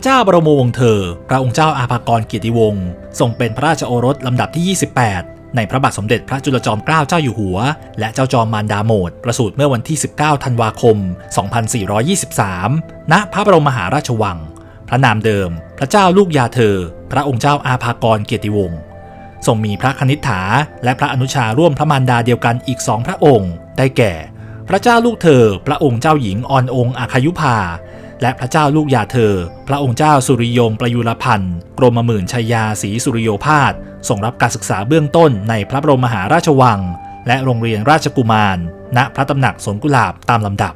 พระเจ้าบรมวงศ์เธอ พระองค์เจ้าอาภากรเกียรติวงศ์ทรงเป็นพระราชโอรสลำดับที่ 28 ในพระบาทสมเด็จพระจุลจอมเกล้าเจ้าอยู่หัว และเจ้าจอมมารดาโมดประสูติเมื่อวันที่ 19 ธันวาคม 2423 ณ พระบรมมหาราชวัง พระนามเดิม พระเจ้าลูกยาเธอ พระองค์เจ้าอาภากรเกียรติวงศ์ทรงมีพระคณิษฐา และพระอนุชาร่วมพระมารดาเดียวกันอีกสองพระองค์ ได้แก่ พระเจ้าลูกเธอ พระองค์เจ้าหญิงออนองค์อาคายุพา และพระเจ้าลูกยาเธอ พระองค์เจ้าสุริยงประยุรพันธ์กรมหมื่นชัยยาศรีสุริโยพาสส่งรับการศึกษาเบื้องต้นในพระบรมมหาราชวัง และโรงเรียนราชกุมาร ณพระตำหนักสวนกุหลาบตามลำดับ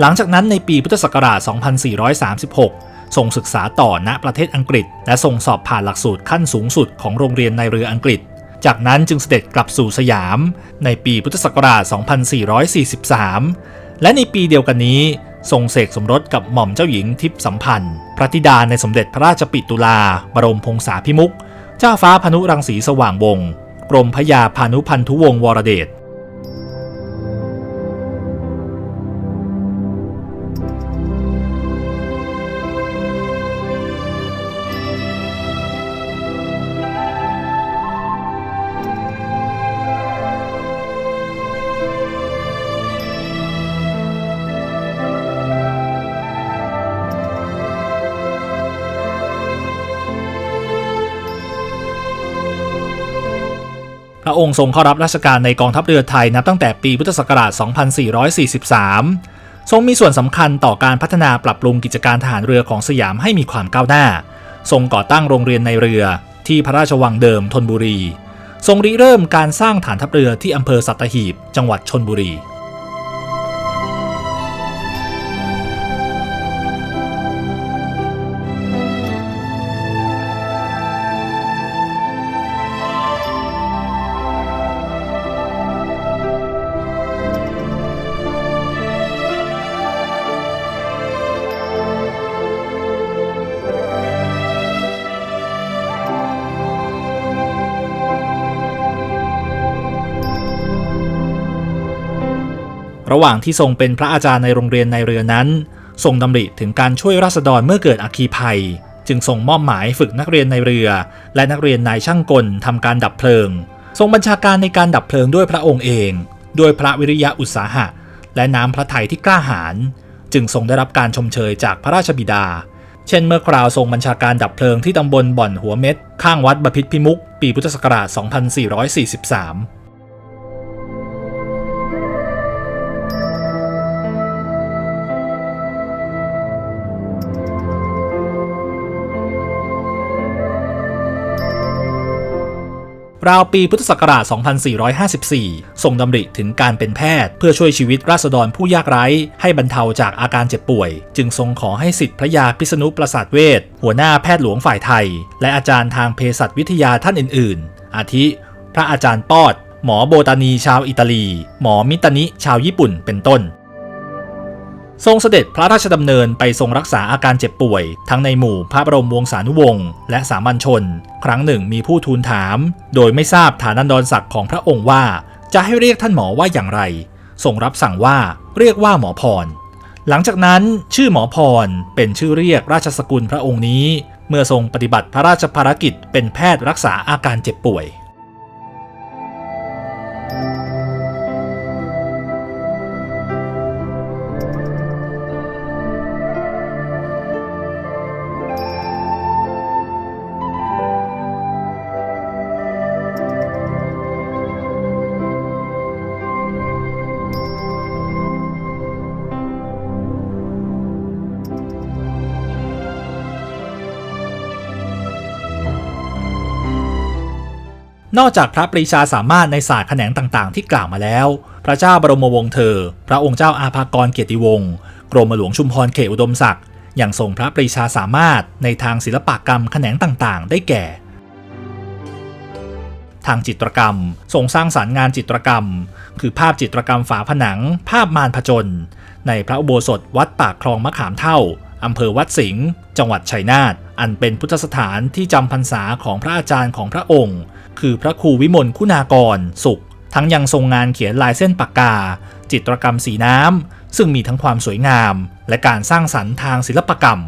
หลังจากนั้นในปีพุทธศักราช 2436 ทรงศึกษาต่อณประเทศอังกฤษ และทรงสอบผ่านหลักสูตรขั้นสูงสุดของโรงเรียนในเรืออังกฤษ จากนั้นจึงเสด็จกลับสู่สยาม ในปีพุทธศักราช 2443 และในปีเดียวกันนี้ทรงเสกสมรสกับหม่อมเจ้าหญิงทิพย์สัมพันธ์ พระธิดาในสมเด็จพระราชปิตุลา บรมพงษาภิมุก เจ้าฟ้าพานุรังสีสว่างวงศ์กรมพยาพานุพันธุวงศ์วรเดช ระองค์ทรงเข้ารับราชการในกองทัพเรือไทยนับตั้งแต่ปีพุทธศักราช 2443 ทรงมีส่วนสำคัญต่อการพัฒนาปรับปรุงกิจการทหารเรือของสยามให้มีความก้าวหน้า ทรงก่อตั้งโรงเรียนในเรือที่พระราชวังเดิมธนบุรี ทรงริเริ่มการสร้างฐานทัพเรือที่อำเภอสัตหีบ จังหวัดชนบุรี ระหว่างที่ทรงเป็นพระอาจารย์ในโรงเรียนในเรือนั้น ทรงดำริถึงการช่วยราษฎรเมื่อเกิดอัคคีภัย จึงทรงมอบหมายฝึกนักเรียนในเรือ และนักเรียนนายช่างกลทำการดับเพลิง ทรงบัญชาการในการดับเพลิงด้วยพระองค์เอง ด้วยพระวิริยะอุตสาหะ และน้ำพระทัยที่กล้าหาญจึงทรงได้รับการชมเชยจากพระราชบิดา เช่นเมื่อคราวทรงบัญชาการดับเพลิงที่ตำบลบ่อนหัวเม็ดข้างวัดบพิตรพิมุก ปีพุทธศักราช 2443 ราวปีพุทธศักราช 2454 ทรงดำริถึงการเป็นแพทย์ เพื่อช่วยชีวิตราษฎรผู้ยากไร้ ให้บรรเทาจากอาการเจ็บป่วย จึงทรงขอให้สิทธิพระยาพิษณุประสาทเวชหัวหน้าแพทย์หลวงฝ่ายไทย และอาจารย์ทางเภสัชวิทยาท่านอื่น ๆ อาทิ พระอาจารย์ปอด หมอโบตานีชาวอิตาลี หมอมิตานิชาวญี่ปุ่นเป็นต้น ทรงเสด็จพระราชดำเนินไปทรงรักษาอาการเจ็บป่วย ทั้งในหมู่พระบรมวงศานุวงศ์และสามัญชน ครั้งหนึ่งมีผู้ทูลถาม โดยไม่ทราบฐานันดรศักดิ์ของพระองค์ว่า จะให้เรียกท่านหมอว่าอย่างไรทรงรับสั่งว่าเรียกว่าหมอพร หลังจากนั้นชื่อหมอพรเป็นชื่อเรียกราชสกุลพระองค์นี้ เมื่อทรงปฏิบัติพระราชภารกิจเป็นแพทย์รักษาอาการเจ็บป่วย นอกจากพระปรีชาสามารถในศาสตร์แขนงต่างๆ ที่กล่าวมาแล้ว พระเจ้าบรมวงศ์เธอ พระองค์เจ้าอาภากรเกียรติวงศ์กรมหลวงชุมพรเขตอุดมศักดิ์ยังทรงพระปรีชาสามารถในทางศิลปกรรมแขนงต่างๆ ได้แก่ ทางจิตรกรรมทรงสร้างสารรค์งานจิตรกรรม คือภาพจิตรกรรมฝาผนัง ภาพมารผจญในพระอุโบสถวัดปากคลองมะขามเท่า อำเภอวัดสิงห์จังหวัดชัยนาทอันเป็นพุทธสถานที่จำพรรษาของพระอาจารย์ของพระองค์ คือพระครูวิมลคุณากร สุข ทั้งยังทรงงานเขียนลายเส้นปากกา จิตรกรรมสีน้ำซึ่งมีทั้งความสวยงาม และการสร้างสรรค์ทางศิลปกรรม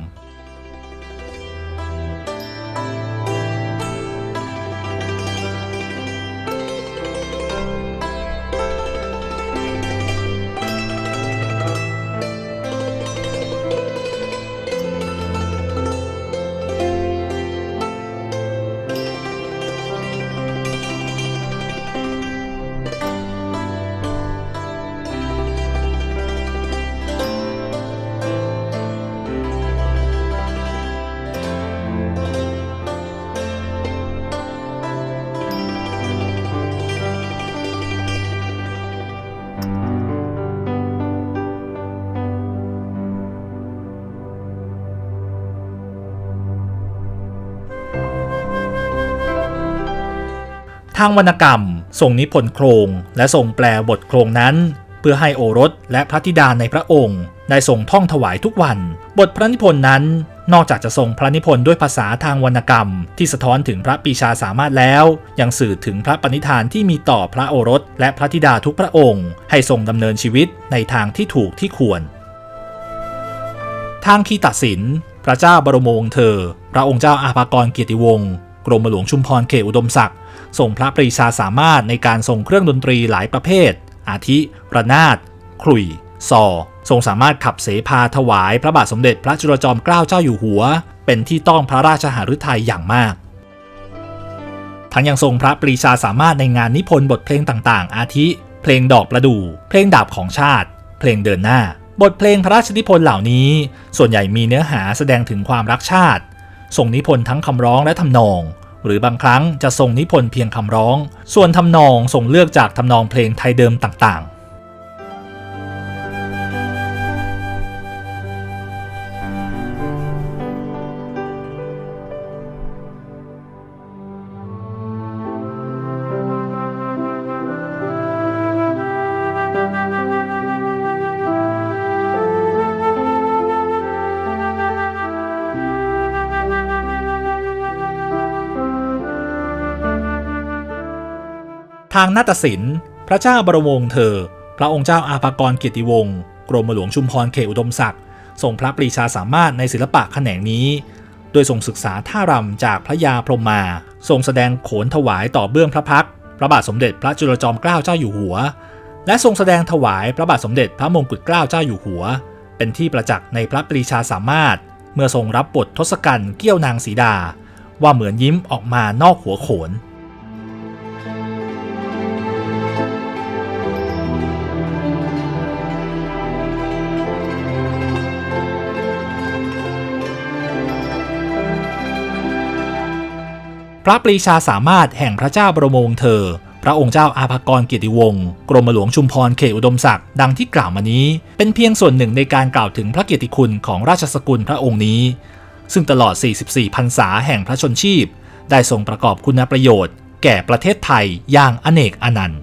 ทางวรรณกรรมทรงนิพนธ์โครง และทรงแปลบทโครงนั้น เพื่อให้โอรสและพระธิดาในพระองค์ ได้ทรงท่องถวายทุกวัน บทพระนิพนธ์นั้น นอกจากจะทรงพระนิพนธ์ด้วยภาษาทางวรรณกรรม ที่สะท้อนถึงพระปีชาสามารถแล้ว ยังสื่อถึงพระปณิธานที่มีต่อพระโอรส และพระธิดาทุกพระองค์ ให้ทรงดำเนินชีวิตในทางที่ถูกที่ควร ทางคีตศิลป์พระเจ้าบรมวงศ์เธอ พระองค์เจ้าอาภากรเกียรติวงศ์กรมหลวงชุมพรเขตอุดมศักดิ์ ทรงพระปรีชาสามารถในการทรงเครื่องดนตรีหลายประเภท อาทิ ระนาดขลุ่ยซอทรงสามารถขับเสพาถวายพระบาทสมเด็จพระจุลจอมเกล้าเจ้าอยู่หัว เป็นที่ต้องพระราชหฤทัยอย่างมาก ทั้งยังทรงพระปรีชาสามารถในงานนิพนธ์บทเพลงต่างๆ อาทิ เพลงดอกประดู่ เพลงดาบของชาติ เพลงเดินหน้า บทเพลงพระราชนิพนธ์เหล่านี้ ส่วนใหญ่มีเนื้อหาแสดงถึงความรักชาติทรงนิพนธ์ทั้งคำร้องและทำนอง หรือบางครั้งจะทรงนิพนธ์เพียงคำร้อง ส่วนทำนองทรงเลือกจากทำนองเพลงไทยเดิมต่าง ทางนาฏศิลป์ พระเจ้าบรมวงศ์เธอ พระองค์เจ้าอาภากรเกียรติวงศ์กรมหลวงชุมพรเขตอุดมศักดิ์ทรงพระปรีชาสามารถในศิลปะแขนงนี้ โดยทรงศึกษาท่ารำจากพระยาพรมมา ทรงแสดงโขนถวายต่อเบื้องพระพักพระบาทสมเด็จพระจุลจอมเกล้าเจ้าอยู่หัว และทรงแสดงถวายพระบาทสมเด็จพระมงกุฎเกล้าเจ้าอยู่หัว เป็นที่ประจักษ์ในพระปรีชาสามารถ เมื่อทรงรับบททศกัณฐ์เกี้ยวนางสีดา ว่าเหมือนยิ้มออกมานอกหัวโขน ระปรีชาสามารถแห่งพระเจ้าบรมวงศ์เธอ พระองค์เจ้าอาภากรเกียรติวงศ์กรมหลวงชุมพรเขตอุดมศักดิ์ดังที่กล่าวมานี้ เป็นเพียงส่วนหนึ่งในการกล่าวถึงพระเกียรติคุณของราชสกุลพระองค์นี้ ซึ่งตลอด 44 พรรษาแห่งพระชนชีพ ได้ทรงประกอบคุณประโยชน์ แก่ประเทศไทยอย่างอเนกอนันต์